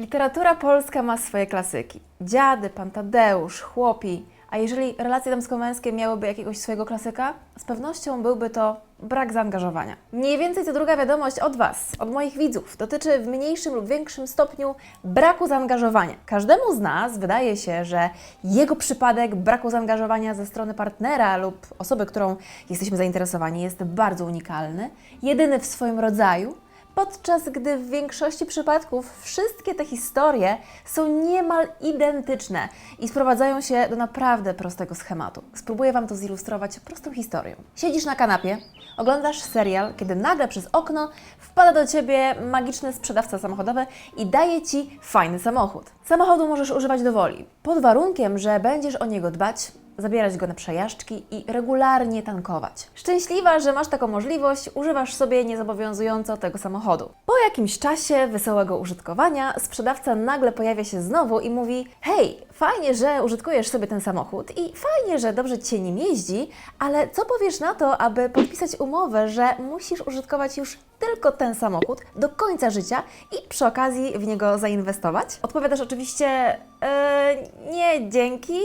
Literatura polska ma swoje klasyki. Dziady, Pan Tadeusz, chłopi. A jeżeli relacje damsko-męskie miałyby jakiegoś swojego klasyka, z pewnością byłby to brak zaangażowania. Mniej więcej co druga wiadomość od Was, od moich widzów, dotyczy w mniejszym lub większym stopniu braku zaangażowania. Każdemu z nas wydaje się, że jego przypadek braku zaangażowania ze strony partnera lub osoby, którą jesteśmy zainteresowani, jest bardzo unikalny, jedyny w swoim rodzaju podczas gdy w większości przypadków wszystkie te historie są niemal identyczne i sprowadzają się do naprawdę prostego schematu. Spróbuję Wam to zilustrować prostą historią. Siedzisz na kanapie, oglądasz serial, kiedy nagle przez okno wpada do Ciebie magiczny sprzedawca samochodowy i daje Ci fajny samochód. Samochodu możesz używać do woli, pod warunkiem, że będziesz o niego dbać, zabierać go na przejażdżki i regularnie tankować. Szczęśliwa, że masz taką możliwość, używasz sobie niezobowiązująco tego samochodu. Po jakimś czasie wesołego użytkowania sprzedawca nagle pojawia się znowu i mówi: Hej, fajnie, że użytkujesz sobie ten samochód i fajnie, że dobrze ci nim jeździ, ale co powiesz na to, aby podpisać umowę, że musisz użytkować już tylko ten samochód do końca życia i przy okazji w niego zainwestować? Odpowiadasz oczywiście: "Eee, Nie, dzięki.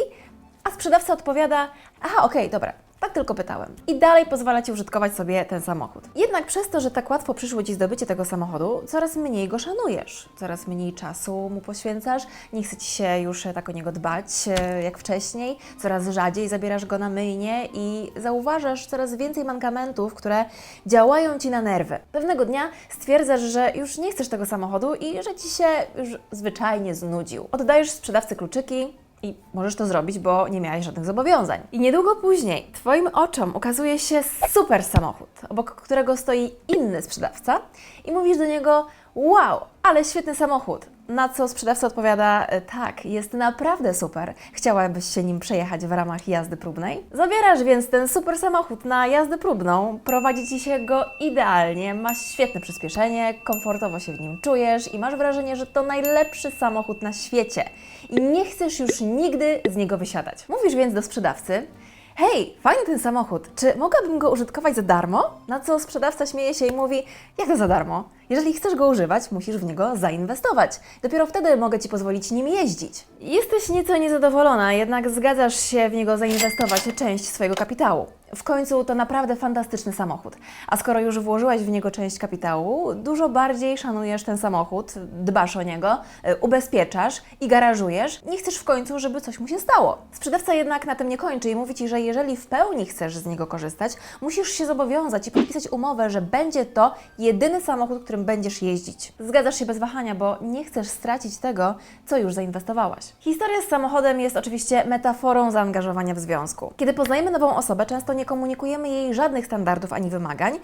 A sprzedawca odpowiada: Aha, okej, dobra. Tak tylko pytałem. I dalej pozwala Ci użytkować sobie ten samochód. Jednak przez to, że tak łatwo przyszło Ci zdobycie tego samochodu, coraz mniej go szanujesz, coraz mniej czasu mu poświęcasz, nie chce Ci się już tak o niego dbać e, jak wcześniej, coraz rzadziej zabierasz go na myjnie i zauważasz coraz więcej mankamentów, które działają Ci na nerwy. Pewnego dnia stwierdzasz, że już nie chcesz tego samochodu i że Ci się już zwyczajnie znudził. Oddajesz sprzedawcy kluczyki, i możesz to zrobić, bo nie miałeś żadnych zobowiązań. I niedługo później Twoim oczom ukazuje się super samochód, obok którego stoi inny sprzedawca i mówisz do niego: Wow, ale świetny samochód. Na co sprzedawca odpowiada: "E, Tak, jest naprawdę super. Chciałabyś się nim przejechać w ramach jazdy próbnej? Zabierasz więc ten super samochód na jazdę próbną, prowadzi ci się go idealnie, masz świetne przyspieszenie, komfortowo się w nim czujesz i masz wrażenie, że to najlepszy samochód na świecie. I nie chcesz już nigdy z niego wysiadać. Mówisz więc do sprzedawcy: Hej, fajny ten samochód, czy mogłabym go użytkować za darmo? Na co sprzedawca śmieje się i mówi: Jak to za darmo? Jeżeli chcesz go używać, musisz w niego zainwestować. Dopiero wtedy mogę ci pozwolić nim jeździć. Jesteś nieco niezadowolona, jednak zgadzasz się w niego zainwestować część swojego kapitału. W końcu to naprawdę fantastyczny samochód. A skoro już włożyłaś w niego część kapitału, dużo bardziej szanujesz ten samochód, dbasz o niego, y, ubezpieczasz i garażujesz. Nie chcesz w końcu, żeby coś mu się stało. Sprzedawca jednak na tym nie kończy i mówi ci, że jeżeli w pełni chcesz z niego korzystać, musisz się zobowiązać i podpisać umowę, że będzie to jedyny samochód, którym będziesz jeździć. Zgadzasz się bez wahania, bo nie chcesz stracić tego, co już zainwestowałaś. Historia z samochodem jest oczywiście metaforą zaangażowania w związku. Kiedy poznajemy nową osobę, często nie komunikujemy jej żadnych standardów ani wymagań, y,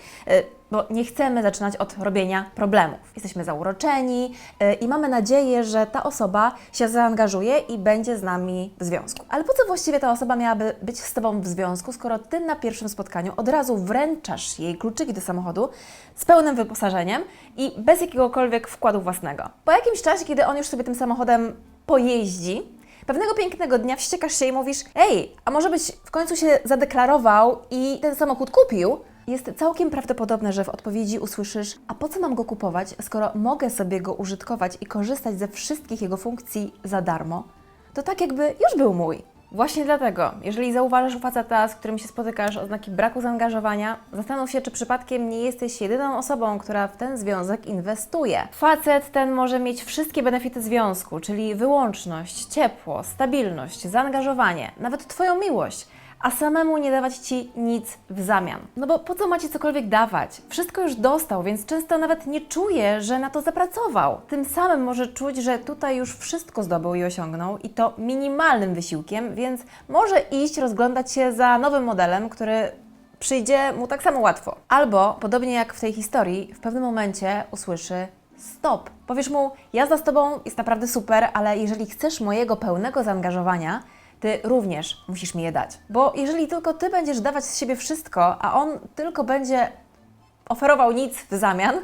bo nie chcemy zaczynać od robienia problemów. Jesteśmy zauroczeni y, i mamy nadzieję, że ta osoba się zaangażuje i będzie z nami w związku. Ale po co właściwie ta osoba miałaby być z Tobą w związku, skoro Ty na pierwszym spotkaniu od razu wręczasz jej kluczyki do samochodu z pełnym wyposażeniem i bez jakiegokolwiek wkładu własnego? Po jakimś czasie, kiedy on już sobie tym samochodem pojeździ, Pewnego pięknego dnia wściekasz się i mówisz: Ej, a może byś w końcu się zadeklarował i ten samochód kupił? Jest całkiem prawdopodobne, że w odpowiedzi usłyszysz: A po co mam go kupować, skoro mogę sobie go użytkować i korzystać ze wszystkich jego funkcji za darmo? To tak jakby już był mój. Właśnie dlatego, jeżeli zauważasz u faceta, z którym się spotykasz oznaki braku zaangażowania, zastanów się, czy przypadkiem nie jesteś jedyną osobą, która w ten związek inwestuje. Facet ten może mieć wszystkie benefity związku, czyli wyłączność, ciepło, stabilność, zaangażowanie, nawet Twoją miłość, a samemu nie dawać Ci nic w zamian. No bo po co macie cokolwiek dawać? Wszystko już dostał, więc często nawet nie czuje, że na to zapracował. Tym samym może czuć, że tutaj już wszystko zdobył i osiągnął i to minimalnym wysiłkiem, więc może iść rozglądać się za nowym modelem, który przyjdzie mu tak samo łatwo. Albo, podobnie jak w tej historii, w pewnym momencie usłyszy stop. Powiesz mu, jazda z Tobą jest naprawdę super, ale jeżeli chcesz mojego pełnego zaangażowania, Ty również musisz mi je dać. Bo jeżeli tylko Ty będziesz dawać z siebie wszystko, a on tylko będzie oferował nic w zamian,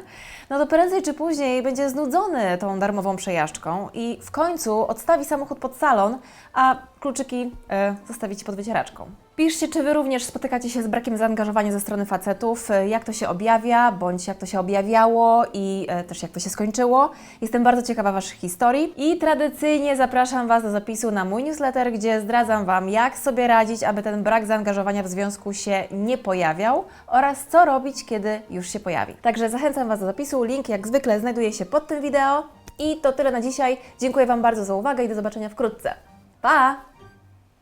no to prędzej czy później będzie znudzony tą darmową przejażdżką i w końcu odstawi samochód pod salon, a kluczyki e, zostawi Ci pod wycieraczką. Piszcie, czy Wy również spotykacie się z brakiem zaangażowania ze strony facetów, e, jak to się objawia, bądź jak to się objawiało i e, też jak to się skończyło. Jestem bardzo ciekawa Waszych historii i tradycyjnie zapraszam Was do zapisu na mój newsletter, gdzie zdradzam Wam, jak sobie radzić, aby ten brak zaangażowania w związku się nie pojawiał oraz co robić, kiedy już się pojawi. Także zachęcam Was do zapisu, link jak zwykle znajduje się pod tym wideo. I to tyle na dzisiaj. Dziękuję Wam bardzo za uwagę i do zobaczenia wkrótce. Pa!